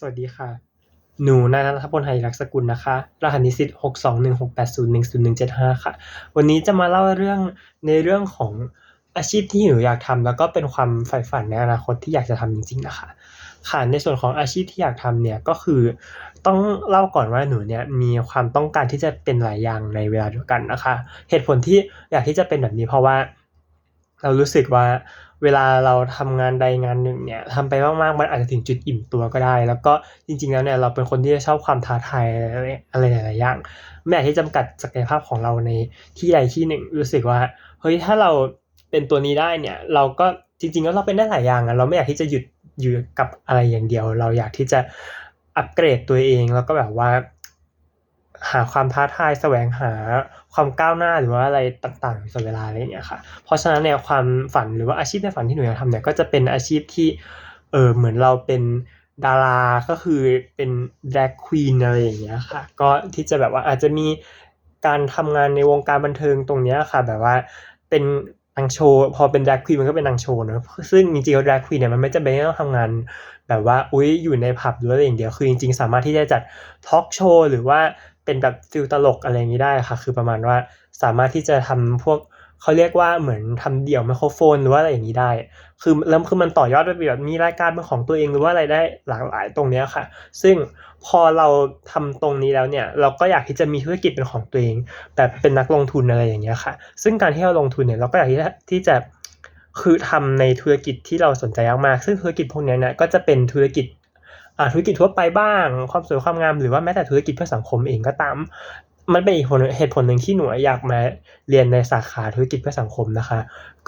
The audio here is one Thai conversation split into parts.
สวัสดีค่ะ หนูนายณัฐพลไหรักษกุลนะคะ รหัสนิสิต62168010175ค่ะ วันนี้จะมาเล่าเรื่องในเรื่องของอาชีพที่หนูอยากทำแล้วก็เป็นความใฝ่ฝันในอนาคตที่อยากจะทำจริงๆนะคะ ค่ะ ในส่วนของอาชีพที่อยากทำเนี่ยก็คือต้องเล่าก่อนว่าหนูเนี่ยมีความต้องการที่จะเป็นหลายอย่างในเวลาเดียวกันนะคะ เหตุผลที่อยากที่จะเป็นแบบนี้เพราะว่า เรารู้สึกว่าเวลาเราทำงานใดงานหนึ่งเนี่ยทำไปมากๆมันอาจจะถึงจุดอิ่มตัวก็ได้ แล้วก็จริง ๆ แล้วเนี่ยเราเป็นคนที่ชอบความท้าทายอะไรหลายๆอย่างไม่อยากที่จำกัดศักยภาพของเราในที่ใดที่หนึ่ง รู้สึกว่าเฮ้ยถ้าเราเป็นตัวนี้ได้เนี่ย เราก็จริง ๆ แล้วเราเป็นได้หลายอย่างอะเราไม่อยากที่จะหยุดอยู่กับอะไรอย่างเดียว เราอยากที่จะอัปเกรดตัวเองแล้วก็แบบว่า หาความท้าทายแสวงหาความก้าวหน้าหรือว่าอะไรต่างๆอยู่ตลอดเวลาอะไรอย่างเงี้ยค่ะ เพราะฉะนั้นเนี่ยความฝันหรือว่าอาชีพในฝันที่หนูอยากทำเนี่ยก็จะเป็นอาชีพที่เออเหมือนเราเป็นดาราก็คือเป็น Drag Queen อะไรอย่างเงี้ยค่ะ ก็ที่จะแบบว่าอาจจะมีการทำงานในวงการบันเทิงตรงเนี้ยค่ะ แบบว่าเป็นนางโชว์พอเป็น Drag Queen มันก็เป็นนางโชว์เนาะซึ่งจริงๆแล้ว Drag Queen เนี่ยมันไม่จำเป็นต้องทำงานแบบว่าอุ๊ยอยู่ในผับหรืออะไรอย่างเดียวคือจริงๆ สามารถที่จะจัดทอล์กโชว์หรือว่า เป็นแบบฟีลตลกอะไรอย่างงี้ได้ค่ะ คือประมาณว่าสามารถที่จะทำพวกเขาเรียกว่าเหมือนทำเดี่ยวไมโครโฟน หรือว่าอะไรอย่างงี้ได้ คือแล้วคือมันต่อยอดไปแบบมีรายการเป็นของตัวเองหรือว่าอะไรได้หลากหลายตรงเนี้ยค่ะ ซึ่งพอเราทำตรงนี้แล้วเนี่ย เราก็อยากที่จะมีธุรกิจเป็นของตัวเอง แบบเป็นนักลงทุนอะไรอย่างเงี้ยค่ะ ซึ่งการที่เราลงทุนเนี่ยเราก็อยากที่จะคือทำในธุรกิจที่เราสนใจมากๆซึ่งธุรกิจพวกนี้เนี่ยก็จะเป็นธุรกิจ ธุรกิจทั่วไปบ้าง ความสวยความงามหรือว่าแม้แต่ธุรกิจเพื่อสังคมเองก็ตาม มันเป็นอีกเหตุผลหนึ่งที่หนูอยากมาเรียนในสาขาธุรกิจเพื่อสังคมนะคะ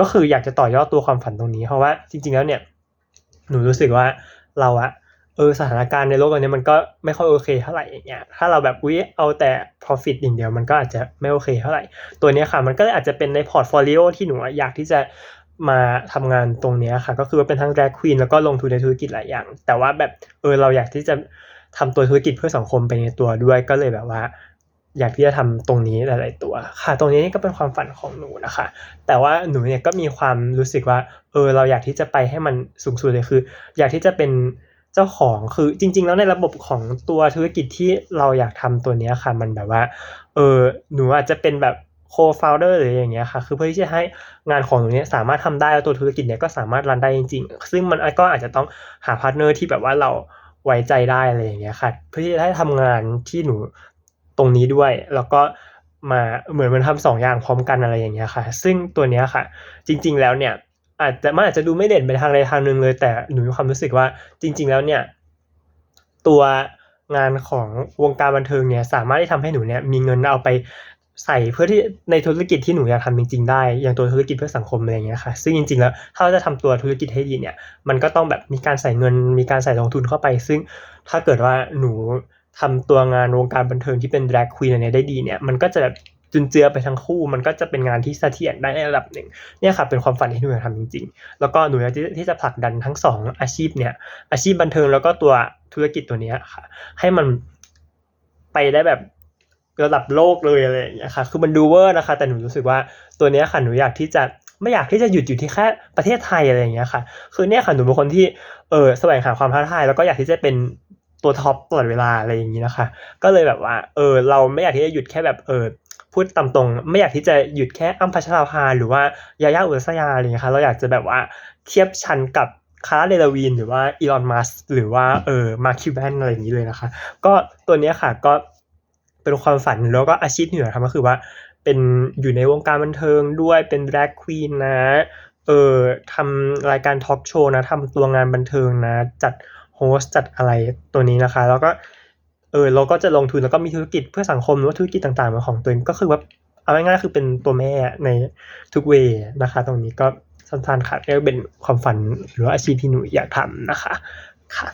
ก็คืออยากจะต่อยอดตัวความฝันตรงนี้ เพราะว่าจริง ๆแล้วเนี่ยหนูรู้สึกว่าเราอะเออสถานการณ์ในโลกตอนนี้มันก็ไม่ค่อยโอเคเท่าไหร่อย่างเงี้ยถ้าเราแบบอุ๊ยเอาแต่ profit อย่างเดียวมันก็อาจจะไม่โอเคเท่าไหร่ ตัวนี้ค่ะมันก็เลยอาจจะเป็นในพอร์ตโฟลิโอที่หนูอยากที่จะ มาทำงานตรงเนี้ยค่ะ ก็คือว่าเป็นทั้ง Drag Queen แล้วก็ลงทุนในธุรกิจหลายอย่าง แต่ว่าแบบเออเราอยากที่จะทำตัวธุรกิจเพื่อสังคมไปในตัวด้วยก็เลยแบบว่า อยากที่จะทำตรงนี้หลาย ๆ ตัวค่ะ ตรงนี้นี่ก็เป็นความฝันของหนูนะคะ แต่ว่าหนูเนี่ยก็มีความรู้สึกว่าเออเราอยากที่จะไปให้มันสูงสุดเลยคือ อยากที่จะเป็นเจ้าของคือจริง ๆ แล้วในระบบของตัวธุรกิจที่เราอยากทำตัวเนี้ยค่ะ มันแบบว่าเออหนูอาจจะเป็นแบบ co-founder หรืออย่างเงี้ยค่ะคือเพื่อที่จะให้งานของหนูเนี่ยสามารถทำได้แล้วตัวธุรกิจเนี่ยก็สามารถรันได้จริง ๆ ซึ่งมันก็อาจจะต้องหาพาร์ตเนอร์ที่แบบว่าเราไว้ใจได้อะไรอย่างเงี้ยค่ะเพื่อที่จะได้ทำงานที่หนูตรงนี้ด้วย แล้วก็มาเหมือนมันทำ2อย่างพร้อมกันอะไรอย่างเงี้ยค่ะ ซึ่งตัวเนี้ยค่ะ จริง ๆ แล้วเนี่ยอาจจะมันอาจจะดูไม่เด่นไปทางใดทางหนึ่งเลย แต่หนูมีความรู้สึกว่าจริง ๆ แล้วเนี่ย ตัวงานของวงการบันเทิงเนี่ยสามารถที่ทำให้หนูเนี่ยมีเงินเอาไป ใส่เพื่อที่ในธุรกิจที่หนูอยากทำจริงๆได้ อย่างตัวธุรกิจเพื่อสังคมอะไรอย่างเงี้ยค่ะ ซึ่งจริงๆแล้วถ้าเราจะทำตัวธุรกิจให้ดีเนี่ย มันก็ต้องแบบมีการใส่เงิน มีการใส่ลงทุนเข้าไป ซึ่งถ้าเกิดว่าหนูทำตัวงานวงการบันเทิงที่เป็น Drag Queen อันเนี้ยได้ดีเนี่ย มันก็จะแบบจุนเจือไปทั้งคู่ มันก็จะเป็นงานที่เสถียรได้ในระดับหนึ่ง เนี่ยค่ะเป็นความฝันที่หนูอยากทำจริงๆ แล้วก็หนูอยากที่ที่จะผลักดันทั้ง 2 อาชีพเนี่ย อาชีพบันเทิงแล้วก็ตัวธุรกิจตัวเนี้ยค่ะ ให้มันไปได้แบบ ระดับโลกเลยอะไรอย่างเงี้ยค่ะคือมันดูเวอร์นะคะ แต่หนูรู้สึกว่าตัวเนี้ยค่ะหนูอยากที่จะไม่อยากที่จะหยุดอยู่ที่แค่ประเทศไทยอะไรอย่างเงี้ยค่ะ คือเนี่ยค่ะหนูเป็นคนที่เออแสวงหาความท้าทายแล้วก็อยากที่จะเป็นตัวท็อปตลอดเวลาอะไรอย่างงี้นะคะ ก็เลยแบบว่าเออเราไม่อยากที่จะหยุดแค่แบบเออพูดตามตรง ไม่อยากที่จะหยุดแค่อ้ำพัชราภาหรือว่ายาย่าอุรสยาอะไรอย่างเงี้ยค่ะเราอยากจะแบบว่าเทียบชั้นกับคาร่าเดลวีนหรือว่า Elon Musk หรือว่าเออ Mark Cuban อะไรอย่างงี้เลยนะคะ ก็ตัวเนี้ยค่ะก็ เป็นความฝันแล้วก็อาชีพหนูอยากทำก็คือว่าเป็นอยู่ในวงการบันเทิงด้วยเป็น Drag Queen นะเออทำรายการทอล์กโชว์นะทำตัวงานบันเทิงนะ จัดโฮสจัดอะไรตัวนี้นะคะ แล้วก็เออเราก็จะลงทุนแล้วก็มีธุรกิจเพื่อสังคมหรือว่าธุรกิจต่างๆเป็นของตัวเองก็คือว่าเอาง่ายๆคือเป็นตัวแม่ในทุกเวนะคะ ตรงนี้ก็สั้นๆค่ะก็เป็นความฝันหรือว่าอาชีพที่หนูอยากทำนะคะค่ะ